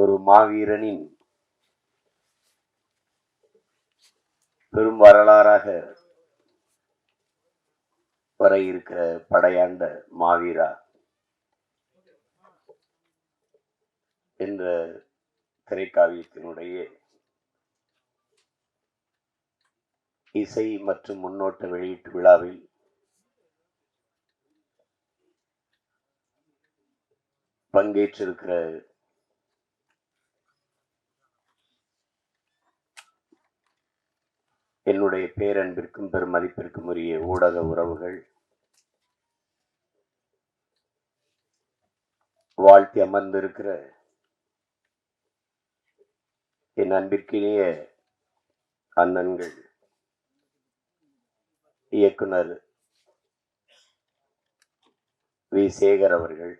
ஒரு மாவீரனின் பெரும் வரலாறாக வர இருக்கிற படையாண்ட மாவீரா என்ற திரைக்காவியத்தினுடைய இசை மற்றும் முன்னோட்ட வெளியீட்டு விழாவில் பங்கேற்றிருக்கிற என்னுடைய பேரன்பிற்கும் பெருமதிப்பிற்கும் உரிய ஊடக உறவுகள். வாழ்த்தி அமர்ந்திருக்கிற என் அன்பிற்கினிய அண்ணன்கள் இயக்குனர் வி. சேகர் அவர்கள்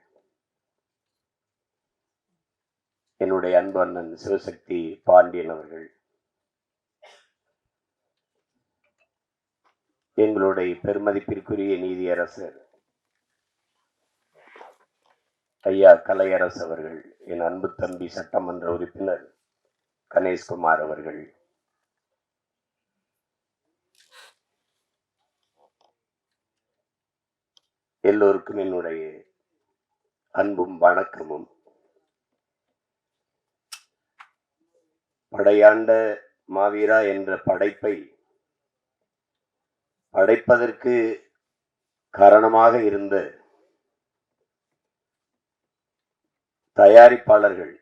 என்னுடைய அன்பு அண்ணன் சிவசக்தி பாண்டியன் அவர்கள் எங்களுடைய பெருமதிப்பிற்குரிய நீதியரசர் ஐயா கலையரசு அவர்கள் என் அன்பு தம்பி சட்டமன்ற உறுப்பினர் கணேஷ்குமார் அவர்கள். எல்லோருக்கும் என்னுடைய அன்பும் வணக்கமும். படையாண்ட மாவீரா என்ற படைப்பை படைப்பதற்கு காரணமாக இருந்த தயாரிப்பாளர்கள்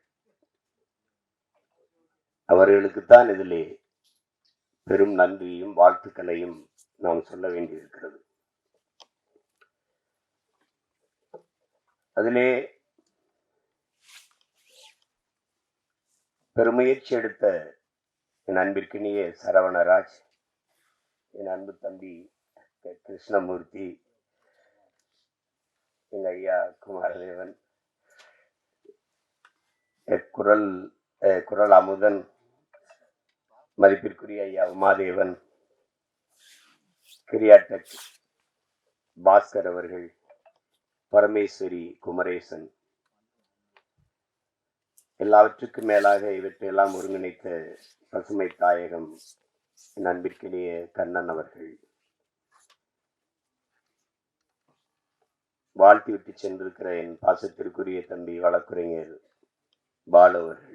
அவர்களுக்குத்தான் இதிலே பெரும் நன்றியும் வாழ்த்துக்களையும் நாம் சொல்ல வேண்டியிருக்கிறது. அதிலே பெருமுயற்சி எடுத்த என் அன்பிற்கினிய சரவணராஜ் என் அன்பு தம்பி கிருஷ்ணமூர்த்தி எங்கள் ஐயா குமாரதேவன் எ- குரல் குரல் அமுதன் மதிப்பிற்குரிய ஐயா உமாதேவன் கிரியாட்டக் பாஸ்கர் அவர்கள் பரமேஸ்வரி குமரேசன் எல்லாவற்றுக்கும் மேலாக இவற்றையெல்லாம் ஒருங்கிணைத்த பசுமை தாயகம் நண்பிற்கினிய கண்ணன் அவர்கள் வாழ்த்தி விட்டு சென்றிருக்கிற என் பாசத்திற்குரிய தம்பி வழக்குரைஞர் பாலு அவர்கள்.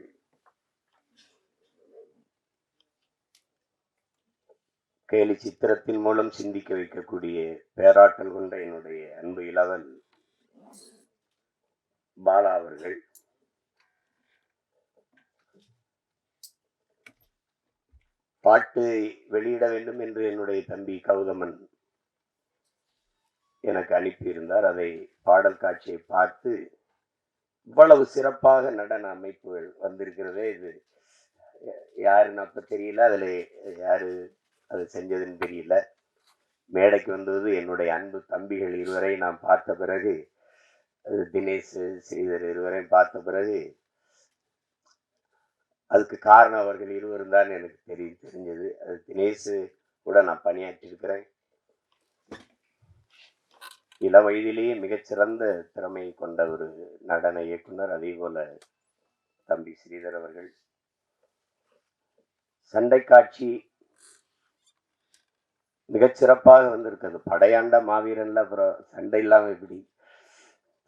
கேலி சித்திரத்தின் மூலம் சிந்திக்க வைக்கக்கூடிய பேராற்றல் கொண்ட என்னுடைய அன்பு இளவல் பாலா அவர்கள். பாட்டு வெளியிட வேண்டும் என்று என்னுடைய தம்பி கௌதமன் எனக்கு அனுப்பியிருந்தார். அதை பாடல் காட்சியை பார்த்து இவ்வளவு சிறப்பாக நடன அமைப்புகள் வந்திருக்கிறதே இது யாருன்னு அப்ப தெரியல அதில் யாரு அது செஞ்சதுன்னு தெரியல. மேடைக்கு வந்தது என்னுடைய அன்பு தம்பிகள் இருவரை நான் பார்த்த பிறகு தினேஷ் ஸ்ரீதர் இருவரையும் பார்த்த பிறகு அதுக்கு காரணம் அவர்கள் இருவரும் தான் எனக்கு தெரிய தெரிஞ்சது. அது தினேசு கூட நான் பணியாற்றியிருக்கிறேன். இள வயதிலேயே மிகச்சிறந்த திறமை கொண்ட ஒரு நடன இயக்குனர் அதே போல தம்பி ஸ்ரீதர் அவர்கள். சண்டை காட்சி மிகச்சிறப்பாக வந்திருக்கிறது. படையாண்ட மாவீரன்ல அப்புறம் சண்டை இல்லாமல் எப்படி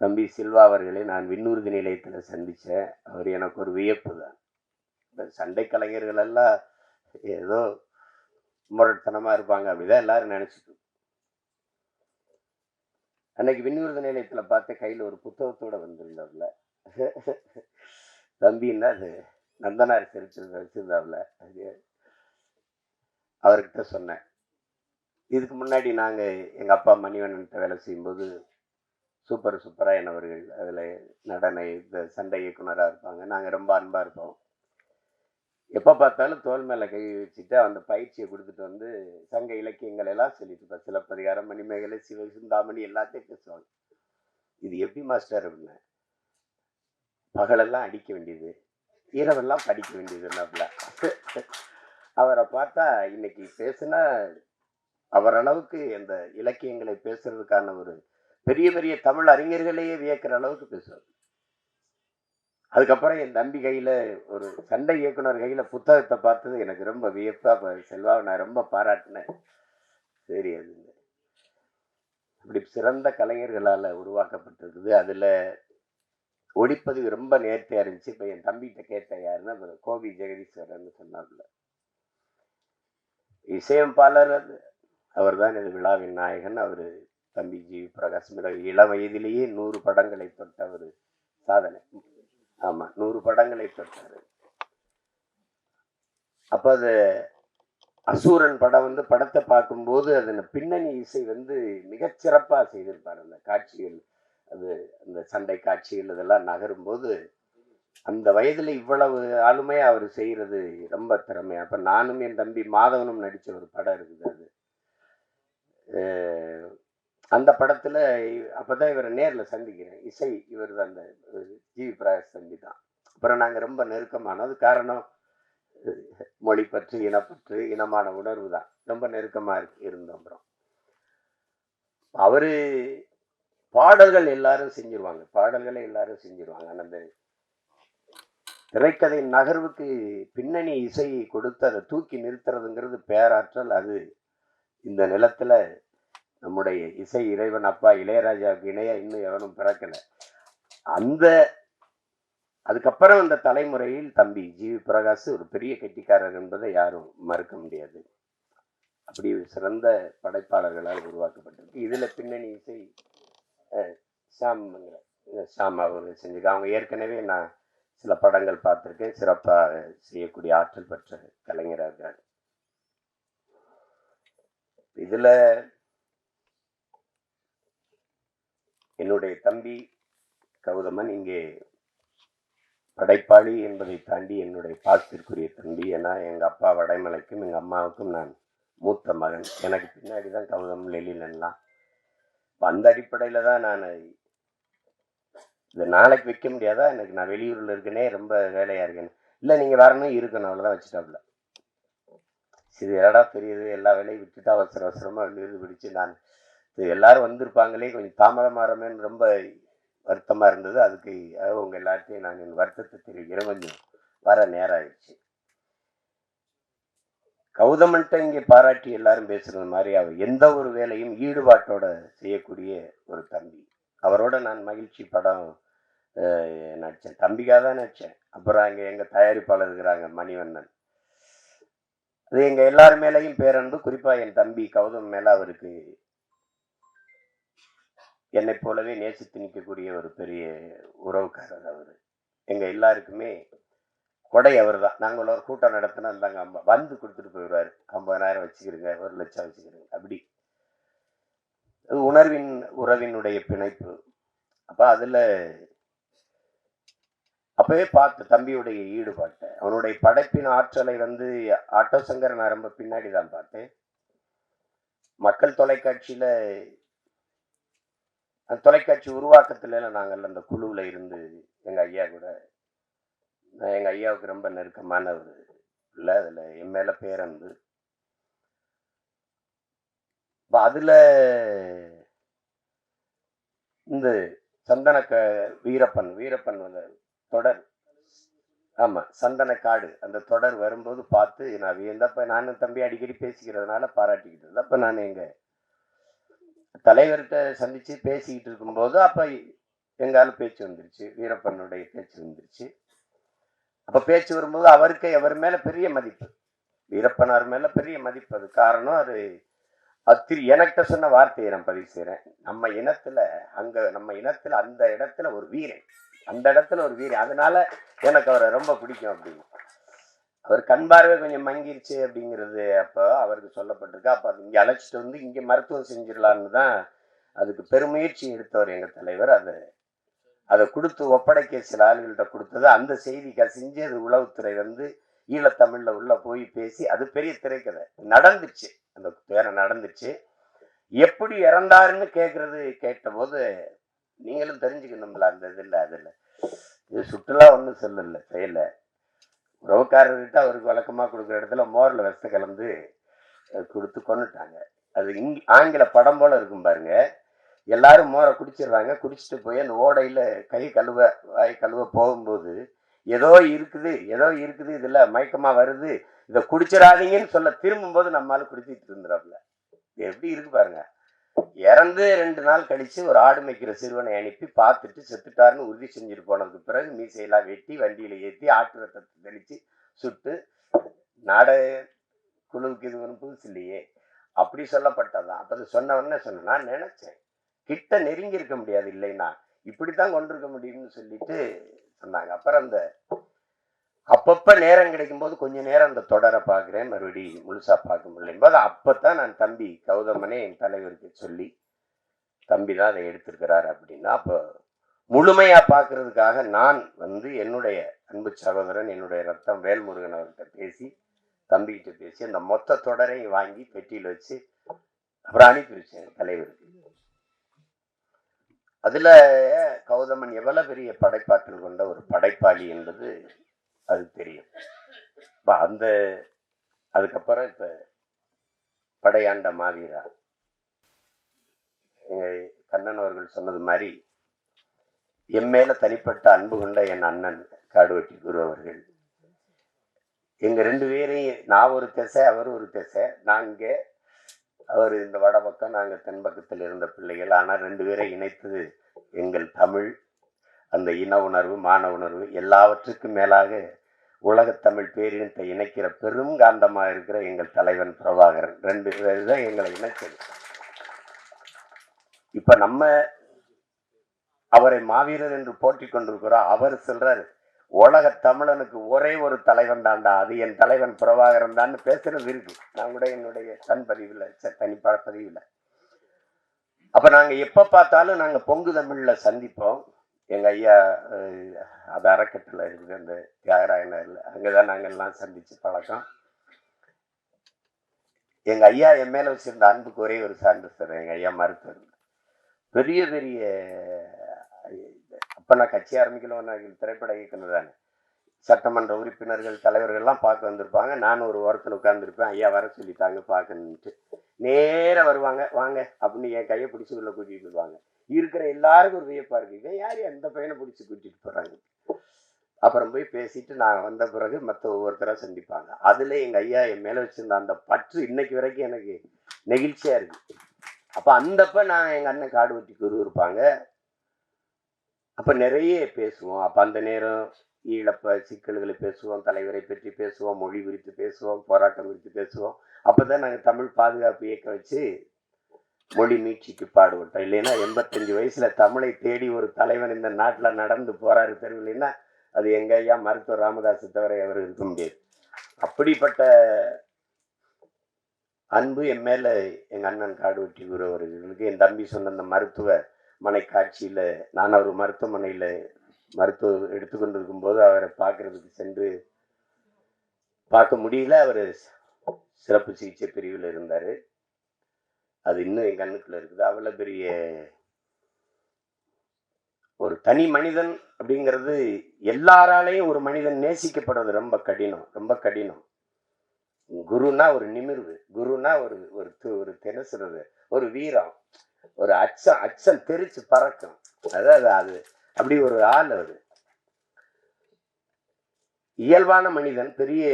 தம்பி சில்வா அவர்களை நான் விண்ணூர்தி நிலையத்தில் சந்தித்தேன் அவர் எனக்கு ஒரு வியப்பு தான். இந்த சண்டை கலைஞர்கள் எல்லாம் ஏதோ முரட்டத்தனமா இருப்பாங்க. அப்படிதான் எல்லாரும் நினச்சிட்டு அன்னைக்கு விண்ணூர்தி நிலையத்தில் பார்த்த கையில் ஒரு புத்தகத்தோடு வந்திருந்தாப்புல தம்பின்னா அது? நந்தனார் சரித்திரத்தை வச்சிருந்தாப்புல அது அவர்கிட்ட சொன்னேன். இதுக்கு முன்னாடி நாங்கள் எங்கள் அப்பா மணிவண்ணன்ட்ட வேலை செய்யும்போது சூப்பர் சூப்பராக என்னவர்கள் அதில் நடனை இந்த சண்டை இயக்குனராக இருப்பாங்க. நாங்கள் ரொம்ப அன்பாக இருப்போம். எப்போ பார்த்தாலும் தோல் மேலே கை வச்சுட்டு அந்த பயிற்சியை கொடுத்துட்டு வந்து சங்க இலக்கியங்கள் எல்லாம் சொல்லிட்டு இருப்பேன் சிலப்பதிகாரம் மணிமேகலை சிவ சிந்தாமணி எல்லாத்தையும் பேசுவாங்க. இது எப்படி மாஸ்டர் அப்படின்னா? பகலெல்லாம் அடிக்க வேண்டியது இரவெல்லாம் படிக்க வேண்டியது வேண்டியதுன்னாப்புல அவரை பார்த்தா இன்னைக்கு பேசுனா அவர் அளவுக்கு அந்த இலக்கியங்களை பேசுறதுக்கான ஒரு பெரிய பெரிய தமிழ் அறிஞர்களையே வியக்கிற அளவுக்கு பேசுவார். அதுக்கப்புறம் என் தம்பி கையில் ஒரு சண்டை இயக்குனர் கையில் புத்தகத்தை பார்த்தது எனக்கு ரொம்ப வியப்பாக இப்போ செல்வாவை நான் ரொம்ப பாராட்டினேன். சரி அது அப்படி சிறந்த கலைஞர்களால் உருவாக்கப்பட்டிருக்குது. அதில் ஒழிப்பது ரொம்ப நேர்த்தியாக இருந்துச்சு. இப்போ என் தம்பிகிட்ட கேட்ட யாருன்னா கோபி ஜெகதீஸ்வரர்னு சொன்னார்ல இசையமைப்பாளர் அவர் தான் இது விழாவின் நாயகன். அவர் தம்பி ஜி பிரகாஷ் மிக இளம் வயதிலேயே நூறு படங்களை தொட்ட ஒரு சாதனை. ஆமாம் நூறு படங்களை தொட்டார். அப்போ அது அசூரன் படம் வந்து படத்தை பார்க்கும்போது அதன் பின்னணி இசை வந்து மிகச்சிறப்பாக செய்திருப்பார். அந்த காட்சிகள் அது அந்த சண்டை காட்சிகள் இதெல்லாம் நகரும்போது அந்த வயதில் இவ்வளவு ஆளுமையாக அவர் செய்கிறது ரொம்ப திறமை அப்போ நானும் என் தம்பி மாதவனும் நடித்த ஒரு படம் இருக்குது அது. அந்த படத்தில் அப்போ தான் இவரை நேரில் சந்திக்கிறேன். இசை இவர் தான் அந்த ஜிவி பிரகாஷ் தம்பி தான். அப்புறம் நாங்கள் ரொம்ப நெருக்கமானது காரணம் மொழி பற்று இனப்பற்று இனமான உணர்வு தான். ரொம்ப நெருக்கமாக இருக்கு இருந்தோம் அப்புறம். அவர் பாடல்கள் எல்லாரும் செஞ்சிருவாங்க. பாடல்களை எல்லாரும் செஞ்சிருவாங்க. அந்த திரைக்கதை நகர்வுக்கு பின்னணி இசையை கொடுத்து அதை தூக்கி நிறுத்துறதுங்கிறது பேராற்றல். அது இந்த நிலத்துல நம்முடைய இசை இறைவன் அப்பா இளையராஜாவுக்கு இணைய இன்னும் எவனும் பிறக்கல. அந்த அதுக்கப்புறம் அந்த தலைமுறையில் தம்பி ஜிவி பிரகாஷ் ஒரு பெரிய கெட்டிக்காரர் என்பதை யாரும் மறுக்க முடியாது. அப்படி சிறந்த படைப்பாளர்களால் உருவாக்கப்பட்டிருக்கு. இதுல பின்னணி இசை ஷாம்ங்கிற ஷாம் அஹ், அவர் செஞ்சுக்க அவங்க ஏற்கனவே நான் சில படங்கள் பார்த்துருக்கேன். சிறப்பாக செய்யக்கூடிய ஆற்றல் பெற்ற கலைஞராக இருக்கார். இதுல என்னுடைய தம்பி கௌதமன் இங்கே படைப்பாளி என்பதை தாண்டி என்னுடைய பாசத்திற்குரிய தம்பி ஏன்னா எங்கள் அப்பா வடைமலைக்கும் எங்கள் அம்மாவுக்கும் நான் மூத்த மகன். எனக்கு பின்னாடி தான் கௌதம் லெலிலன்லாம் அந்த அடிப்படையில் தான் நான் இது நாளைக்கு வைக்க முடியாதா? எனக்கு நான் வெளியூரில் இருக்கேனே ரொம்ப வேலையாக இருக்கேன். இல்லை நீங்கள் வரணும் இருக்கணும் அவ்வளோதான் வச்சுட்டாப்புல. இது எடா பெரியது? எல்லா வேலையும் விட்டுட்டு அவசர அவசரமாக வெளியூர் பிடிச்சு நான் எல்லாரும் வந்திருப்பாங்களே கொஞ்சம் தாமதமாகறமேன்னு ரொம்ப வருத்தமாக இருந்தது. அதுக்கு அஹ், உங்க எல்லாத்தையும் நான் என் வருத்தத்தை தெரிவிக்கிறேன். கொஞ்சம் வர நேரம் ஆயிடுச்சு. கௌதமன்ட்ட இங்கே பாராட்டி எல்லாரும் பேசுறது மாதிரி அவர் எந்த ஒரு வேலையும் ஈடுபாட்டோட செய்யக்கூடிய ஒரு தம்பி. அவரோட நான் மகிழ்ச்சி படம் நடித்தேன் தம்பிக்காக தான் நடித்தேன் அப்புறம் அங்கே எங்கள் தயாரிப்பாளர் இருக்கிறாங்க மணிவண்ணன். அது எங்கள் எல்லார் மேலேயும் பேரன்பு. குறிப்பாக என் தம்பி கௌதம் மேலே அவருக்கு என்னை போலவே நேசித்து நிற்கக்கூடிய ஒரு பெரிய உறவுக்காரர் அவர். எங்கள் எல்லாருக்குமே கொடை அவர் தான் நாங்கள் ஒரு கூட்டம் நடத்தினா இருந்தாங்க அம்மா வந்து கொடுத்துட்டு போயிடுவார். ஐம்பதாயிரம் வச்சுக்கிறீங்க ஒரு லட்சம் வச்சுக்கிறீங்க அப்படி. உணர்வின் உறவினுடைய பிணைப்பு. அப்போ அதில் அப்பவே பார்த்து தம்பியுடைய ஈடுபாட்டை அவனுடைய படைப்பின் ஆற்றலை வந்து ஆட்டோ சங்கர் நான் ரொம்ப பின்னாடி தான் பார்த்தேன். மக்கள் தொலைக்காட்சியில் அந்த தொலைக்காட்சி உருவாக்கத்துல நாங்கள் அந்த குழுவில் இருந்து எங்கள் ஐயா கூட எங்கள் ஐயாவுக்கு ரொம்ப நெருக்கமான ஒரு இல்லை அதில் என் மேலே பேரன்பு. இப்போ அதில் இந்த சந்தன க வீரப்பன் வீரப்பன் வந்து தொடர் ஆமாம் சந்தன காடு அந்த தொடர் வரும்போது பார்த்து நான் வியந்தப்ப நானும் தம்பி அடிக்கடி பேசிக்கிறதுனால பாராட்டிக்கிட்டு இருந்தேன் அப்போ நான் எங்கள் தலைவர்கிட்ட சந்திச்சு பேசிக்கிட்டு இருக்கும்போது அப்போ எங்காலும் பேச்சு வந்துருச்சு. வீரப்பனுடைய பேச்சு வந்துருச்சு. அப்போ பேச்சு வரும்போது அவருக்கு அவர் மேலே பெரிய மதிப்பு. வீரப்பனார் மேலே பெரிய மதிப்பு. அது காரணம் அது அது எனக்கிட்ட சொன்ன வார்த்தையை நான் பதிவு செய்கிறேன் நம்ம இனத்துல அங்கே நம்ம இனத்துல அந்த இடத்துல ஒரு வீரன். அந்த இடத்துல ஒரு வீரன். அதனால எனக்கு அவரை ரொம்ப பிடிக்கும் அப்படின்னு. அவர் கண் பார்வை கொஞ்சம் மங்கிருச்சு அப்படிங்கிறது அப்போ அவருக்கு சொல்லப்பட்டிருக்கு. அப்போ அது இங்கே அழைச்சிட்டு வந்து இங்கே மருத்துவம் செஞ்சிடலான்னு தான் அதுக்கு பெருமுயற்சி எடுத்தவர் எங்கள் தலைவர். அதை அதை கொடுத்து ஒப்படைக்க சில ஆளுகள்கிட்ட கொடுத்தது. அந்த செய்தி கசிஞ்சு அது உளவுத்துறை வந்து ஈழத்தமிழில் உள்ள போய் பேசி அது பெரிய திரைக்கதை. நடந்துச்சு. அந்த பேரை நடந்துச்சு. எப்படி இறந்தாருன்னு கேட்கறது கேட்டபோது நீங்களும் தெரிஞ்சுக்கணும்ல அந்த இதில் அதில். இது சுற்றுலா ஒன்றும் சொல்லலை செய்யல. உறவுக்காரர்கிட்ட அவருக்கு வழக்கமாக கொடுக்குற இடத்துல மோரில் விஷத்தை கலந்து கொடுத்து கொண்டுட்டாங்க அது இங் ஆங்கில படம் போல இருக்கும் பாருங்க. எல்லாரும் மோரை குடிச்சிடுறாங்க குடிச்சிட்டு போய் அந்த ஓடையில் கை கழுவ வாய் கழுவ போகும்போது ஏதோ இருக்குது ஏதோ இருக்குது இதில் மயக்கமாக வருது இதை குடிச்சிடாதீங்கன்னு சொல்ல திரும்பும்போது நம்மளால குடிச்சிட்டு இருந்துறாப்புல எப்படி இருக்கு பாருங்க. இறந்து ரெண்டு நாள் கழிச்சு ஒரு ஆடு மேய்க்கிற சிறுவனை அனுப்பி பார்த்துட்டு செத்துட்டாருன்னு உறுதி செஞ்சுட்டு போனதுக்கு பிறகு மீசையெல்லாம் வெட்டி வண்டியில ஏற்றி ஆட்டு ரத்தத்தை தெளிச்சு சுட்டு நாட குழுவுக்கு இது வரும் புதுசு இல்லையே. அப்படி சொல்லப்பட்டதான் அப்ப அது சொன்ன உடனே சொன்னேன் நான் நினைச்சேன் கிட்ட நெருங்கி இருக்க முடியாது இல்லைன்னா இப்படித்தான் கொண்டிருக்க முடியும்னு சொல்லிட்டு சொன்னாங்க. அப்புறம் அந்த அப்பப்ப நேரம் கிடைக்கும் போது கொஞ்ச நேரம் அந்த தொடரை பார்க்குறேன். மறுபடியும் முழுசா பார்க்க முடியல. அப்போ தான் நான் தம்பி கௌதமனே என் தலைவருக்கு சொல்லி தம்பி தான் அதை எடுத்திருக்கிறார் அப்படின்னா அப்போ முழுமையா பார்க்கறதுக்காக நான் வந்து என்னுடைய அன்பு சகோதரன் என்னுடைய ரத்தம் வேல்முருகன் அவர்கிட்ட பேசி தம்பிக்கிட்ட பேசி அந்த மொத்த தொடரையும் வாங்கி பெட்டியில் வச்சு அப்புறம் அனுப்பி வச்சேன் தலைவருக்கு. அதில் கௌதமன் எவ்வளோ பெரிய படைப்பாற்றல் கொண்ட ஒரு படைப்பாளி என்பது அது தெரியும். இப்போ அந்த அதுக்கப்புறம் இப்போ படையாண்ட மாவீரா. கண்ணன் அவர்கள் சொன்னது மாதிரி என் மேலே தனிப்பட்ட அன்பு கொண்ட என் அண்ணன் காடுவெட்டி குரு அவர்கள். எங்கள் ரெண்டு பேரையும் நான் ஒரு திசை அவர் ஒரு திசை. நாங்கள் அவர் இந்த வட பக்கம் தென்பக்கத்தில் இருந்த பிள்ளைகள். ஆனால் ரெண்டு பேரை இணைத்தது எங்கள் தமிழ் அந்த இன உணர்வு மான உணர்வு எல்லாவற்றுக்கும் மேலாக உலகத் தமிழ் பேரினத்தை இணைக்கிற பெரும் காந்தமாக இருக்கிற எங்கள் தலைவன் பிரபாகரன். ரெண்டு பேர் தான் எங்களை இணைச்சது இப்போ நம்ம அவரை மாவீரர் என்று போட்டி கொண்டிருக்கிறோம். அவர் சொல்றாரு உலக தமிழனுக்கு ஒரே ஒரு தலைவன் தான்டா. அது என் தலைவன் பிரபாகரன் தான் பேசுறது இருக்கு நான் கூட என்னுடைய தன் பதிவில் ச- தனிப்பா பதிவுல. அப்ப நாங்க பார்த்தாலும் நாங்கள் பொங்கு தமிழில் சந்திப்போம். எங்கள் ஐயா அது அறக்கட்டில் இருக்குது அந்த தியாகராய நகர்ல அங்கதான் நாங்க எல்லாம் சந்திச்சு பழக்கம். எங்கள் ஐயா என் மேலே வச்சிருந்த அன்புக்கு ஒரே ஒரு சான்று சார் எங்கள் ஐயா மருத்துவர். பெரிய பெரிய அப்போ நான் கட்சி ஆரம்பிக்கல திரைப்பட இயக்குனர் தானே. சட்டமன்ற உறுப்பினர்கள் தலைவர்கள்லாம் பார்க்க வந்திருப்பாங்க. நான் ஒரு ஓரத்தில் உட்காந்துருப்பேன் ஐயா வர சொல்லிட்டாங்க பார்க்கணுன்ட்டு நேராக வருவாங்க. வாங்க அப்படின்னு என் கையை பிடிச்சி உள்ள கூட்டிகிட்டு வருவாங்க. இருக்கிற எல்லாருக்கும் ஒரு வியப்பாக இருக்கு. இவன் யார்? அந்த பையனை பிடிச்சி கூட்டிட்டு போகிறாங்க அப்புறம் போய் பேசிட்டு நான் வந்த பிறகு மற்ற ஒவ்வொருத்தராக சந்திப்பாங்க. அதில் எங்கள் ஐயா என் மேலே வச்சுருந்த அந்த பற்று இன்னைக்கு வரைக்கும் எனக்கு நெகிழ்ச்சியாக இருக்கு. அப்போ அந்தப்ப நான் எங்கள் அண்ணன் காடு வெட்டி குரு இருப்பாங்க. அப்போ நிறைய பேசுவோம். அப்போ அந்த நேரம் ஈழப்ப சிக்கல்களை பேசுவோம் தலைவரை பற்றி பேசுவோம் மொழி குறித்து பேசுவோம் போராட்டம் குறித்து பேசுவோம். அப்போ தான் நாங்கள் தமிழ் பாதுகாப்பு இயக்கம் வச்சு மொழி மீட்சிக்கு பாடுபட்டோம். இல்லைன்னா எண்பத்தஞ்சு வயசுல தமிழை தேடி ஒரு தலைவன் இந்த நாட்டில் நடந்து போறாரு தெரியலன்னா அது எங்க ஐயா மருத்துவர் ராமதாஸ் தவிர அவர் இருக்க முடியாது. அப்படிப்பட்ட அன்பு என் மேல எங்க அண்ணன் காடு வெட்டி அவர்களுக்கு. என் தம்பி சொன்ன அந்த மருத்துவ மனை காட்சியில நான் அவர் மருத்துவமனையில மருத்துவ எடுத்துக்கொண்டிருக்கும் போது அவரை பார்க்கறதுக்கு சென்று பார்க்க முடியல. அவர் சிறப்பு சிகிச்சை பிரிவில் இருந்தாரு. அது இன்னும் என் கண்ணுக்குள்ள இருக்குது. அவ்வளோ பெரிய ஒரு தனி மனிதன் அப்படிங்கிறது எல்லாராலையும் ஒரு மனிதன் நேசிக்கப்படுறது ரொம்ப கடினம் ரொம்ப கடினம். குருனா ஒரு நிமிர்வு குருனா ஒரு ஒரு ஒரு தினசுறது ஒரு வீரம் ஒரு அச்சம் அச்சம் தெரிச்சு பறக்கும். அதாவது அது அப்படி ஒரு ஆள் அது. இயல்பான மனிதன் பெரிய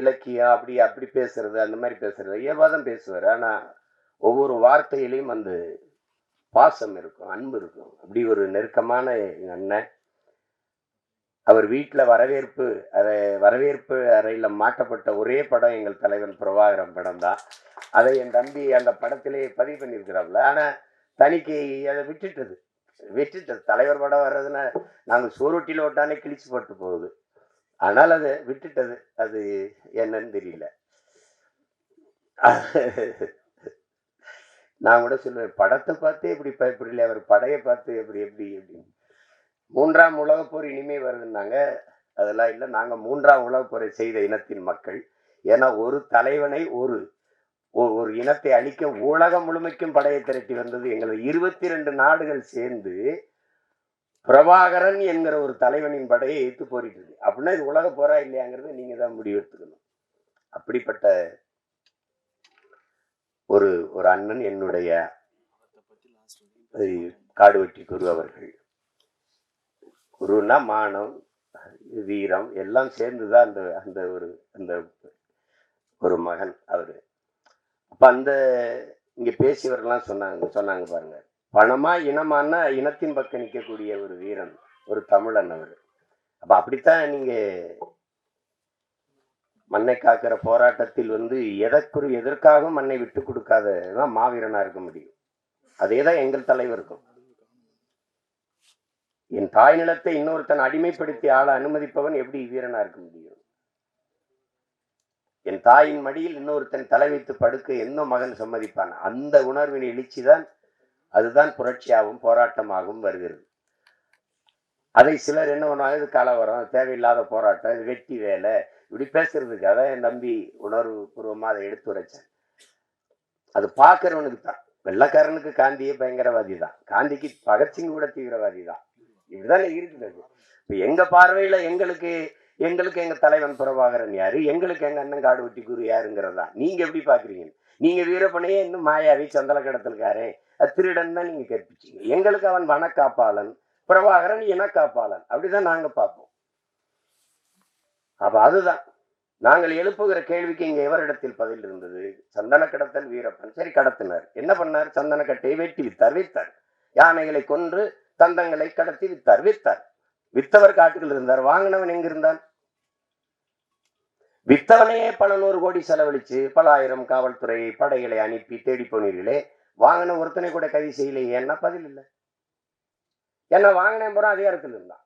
இலக்கியம் அப்படி அப்படி பேசுறது அந்த மாதிரி பேசுறது இயல்பாக தான் பேசுவார். ஆனால் ஒவ்வொரு வார்த்தையிலையும் அந்த பாசம் இருக்கும் அன்பு இருக்கும். அப்படி ஒரு நெருக்கமான எங்க அண்ணன் அவர் வீட்டில் வரவேற்பு அதை வரவேற்பு அறையில் மாட்டப்பட்ட ஒரே படம் எங்கள் தலைவன் பிரபாகரன் படம் தான். அதை என் தம்பி அந்த படத்திலே பதிவு பண்ணியிருக்கிறாப்புல. ஆனால் தனிக்கு அதை விட்டுட்டது. விட்டுட்டது. தலைவர் படம் வர்றதுன்னா நாங்கள் சோரொட்டியில் ஓட்டானே கிழிச்சு போட்டு போகுது. ஆனால் அதை விட்டுட்டது. அது என்னன்னு தெரியல. நான் கூட சொல்லுவேன் படத்தை பார்த்து எப்படி பயப்படல அவர் படையை பார்த்து எப்படி எப்படி அப்படின்னு மூன்றாம் உலகப் போர் இனிமே வருதுன்னாங்க. அதெல்லாம் இல்லை நாங்கள் மூன்றாம் உலகப் போரை செய்த இனத்தின் மக்கள். ஏன்னா ஒரு தலைவனை ஒரு ஒரு இனத்தை அழிக்க உலகம் முழுமைக்கும் படையை திரட்டி வந்தது எங்களது இருபத்தி ரெண்டு நாடுகள் சேர்ந்து பிரபாகரன் என்கிற ஒரு தலைவனின் படையை எதிர்த்து போரிட்டுருக்கு அப்படின்னா இது உலக போரா இல்லையாங்கிறத நீங்கள் தான் முடிவெடுத்துக்கணும். அப்படிப்பட்ட ஒரு ஒரு அண்ணன் என்னுடைய காடு வெட்டி குரு அவர்கள். குருன்னா மானம் வீரம் எல்லாம் சேர்ந்துதான் அந்த அந்த ஒரு அந்த ஒரு மகன் அவரு. அப்ப அந்த இங்க பேசியவர்கள்லாம் சொன்னாங்க சொன்னாங்க பாருங்க. பணமா இனமானா இனத்தின் பக்கம் நிற்கக்கூடிய ஒரு வீரன் ஒரு தமிழன் அவர். அப்ப அப்படித்தான் நீங்க மண்ணை காக்கிற போராட்டத்தில் வந்து எதற்கு எதற்காகவும் மண்ணை விட்டு கொடுக்காததான் மாவீரனாக இருக்க முடியும். அதே தான் எங்கள் தலைவருக்கும். என் தாய் நிலத்தை இன்னொருத்தன் அடிமைப்படுத்தி ஆள அனுமதிப்பவன் எப்படி வீரனா இருக்க முடியும்? என் தாயின் மடியில் இன்னொருத்தன் தலை வைத்து படுக்க என்ன மகன் சம்மதிப்பான்? அந்த உணர்வின் எழுச்சிதான் அதுதான் புரட்சியாகவும் போராட்டமாகவும் வருகிறது. அதை சிலர் என்ன பண்ணுவாங்க இது கலவரம் தேவையில்லாத போராட்டம் இது வெட்டி வேலை. இப்படி பேசுறதுக்காக என் நம்பி உணர்வு பூர்வமாக அதை எடுத்து உரைச்சேன் அது பார்க்கறவனுக்கு தான். வெள்ளக்காரனுக்கு காந்தியே பயங்கரவாதி தான். காந்திக்கு பகத்சிங் கூட தீவிரவாதி தான். இப்படிதானே இருக்கிறது இப்போ எங்க பார்வையில எங்களுக்கு எங்களுக்கு எங்க தலைவன் பிரபாகரன் யாரு? எங்களுக்கு எங்க அண்ணன் காடு வெட்டி குரு யாருங்கிறதா நீங்க எப்படி பார்க்குறீங்க? நீங்கள் வீரப்பனையே இன்னும் மாயாவி சந்தல கடத்தல்காரே திருடன் தான் நீங்க கற்பிச்சிங்க. எங்களுக்கு அவன் வனக்காப்பாளன். பிரபாகரன் இனக்காப்பாளன் அப்படிதான் நாங்க பார்ப்போம். அப்ப அதுதான். நாங்கள் எழுப்புகிற கேள்விக்கு இங்க எவரிடத்தில் பதில் இருந்தது? சந்தன கடத்தல் வீரப்பன். சரி கடத்தினார். என்ன பண்ணார்? சந்தன கட்டையை வெட்டி வித்தார் வித்தார். யானைகளை கொன்று தந்தங்களை கடத்தி வித்தார் வித்தார். வித்தவர் காட்டுகள் இருந்தார். வாங்கினவன் எங்க இருந்தான் வித்தவனையே பல நூறு கோடி செலவழிச்சு பல ஆயிரம் காவல்துறை படைகளை அனுப்பி தேடி போனீர்களே. வாங்கின ஒருத்தனை கூட கைது செய்யலையே. என்ன பதில் இல்லை? என்ன வாங்கினேன் போற அதிகாரத்தில் இருந்தான்.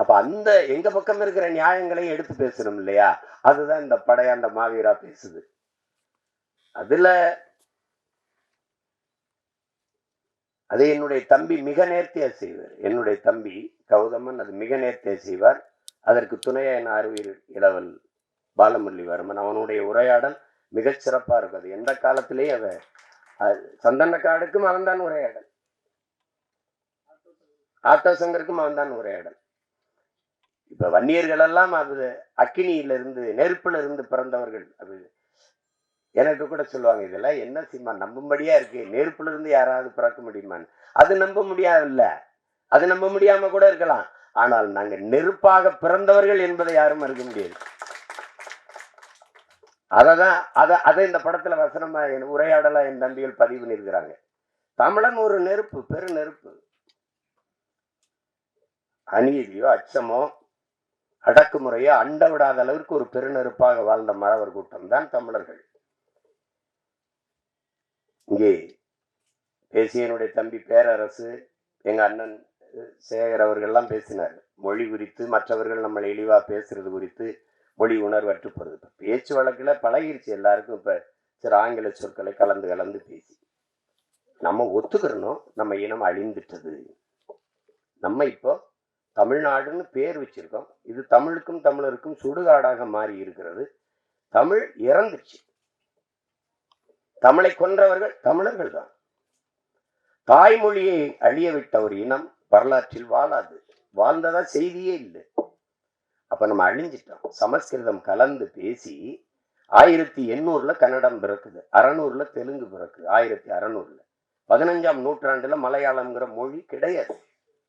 அப்ப அந்த எங்க பக்கம் இருக்கிற நியாயங்களை எடுத்து பேசணும் இல்லையா? அதுதான் இந்த படையாண்ட மாவீரா பேசுது. அதுல அது என்னுடைய தம்பி மிக நேர்த்தியா செய்வார். என்னுடைய தம்பி கௌதமன் அது மிக நேர்த்தியா செய்வார். அதற்கு துணையா என் அறிவியல் இளவல் பாலமுரளிவர்மன் அவனுடைய உரையாடல் மிகச் சிறப்பா இருக்கும். அது எந்த காலத்திலேயே அவ சந்தன காடுக்கும் அவன்தான் உரையாடல். ஆட்டோ சங்கருக்கும் அவன்தான் உரையாடல். இப்ப வன்னியர்கள் எல்லாம் அது அக்கினியில இருந்து நெருப்புல இருந்து பிறந்தவர்கள் அது. எனக்கு கூட சொல்லுவாங்க இதெல்லாம் என்ன சிம்மா நம்பும்படியா இருக்கு. நெருப்புல இருந்து யாராவது பிறக்க முடியுமான்னு. அது நம்ப முடியாதுல்ல. அது நம்ப முடியாம கூட இருக்கலாம். ஆனால் நாங்க நெருப்பாக பிறந்தவர்கள் என்பதை யாரும் மறுக்க முடியாது. அததான் அத அதை இந்த படத்துல வசனமா என் உரையாடலா என் தம்பிகள் பதிவு பண்ணியிருக்கிறாங்க. தமிழன் ஒரு நெருப்பு பெரு நெருப்பு. அநீதியோ அச்சமோ அடக்குமுறையோ அண்ட விடாத அளவிற்கு ஒரு பெருநெருப்பாக வாழ்ந்த மறவர் கூட்டம் தான் தமிழர்கள். இங்கே பேசியனுடைய தம்பி பேரரசு எங்க அண்ணன் சேகர் அவர்கள்லாம் பேசினார். மொழி குறித்து மற்றவர்கள் நம்மளை இழிவா பேசுறது குறித்து மொழி உணர்வற்று போறது. இப்ப பேச்சு வழக்கில் பழகிருச்சு எல்லாருக்கும் இப்ப சில ஆங்கில சொற்களை கலந்து கலந்து பேசி. நம்ம ஒத்துக்கிறணும் நம்ம இனம் அழிந்துட்டது. நம்ம இப்போ தமிழ்நாடுன்னு பேர் வச்சிருக்கோம். இது தமிழுக்கும் தமிழருக்கும் சுடுகாடாக மாறி இருக்கிறது. தமிழ் இறந்துச்சு. தமிழை கொன்றவர்கள் தமிழர்கள் தான். தாய்மொழியை அழிய விட்ட ஒரு இனம் வரலாற்றில் வாழாது. வாழ்ந்ததா செய்தியே இல்லை. அப்ப நம்ம அழிஞ்சிட்டோம். சமஸ்கிருதம் கலந்து பேசி ஆயிரத்தி எண்ணூறுல கன்னடம் பிறக்குது. அறநூறுல தெலுங்கு பிறக்குது. ஆயிரத்தி அறநூறுல. பதினஞ்சாம் நூற்றாண்டுல மலையாளம்ங்கிற மொழி கிடையாது.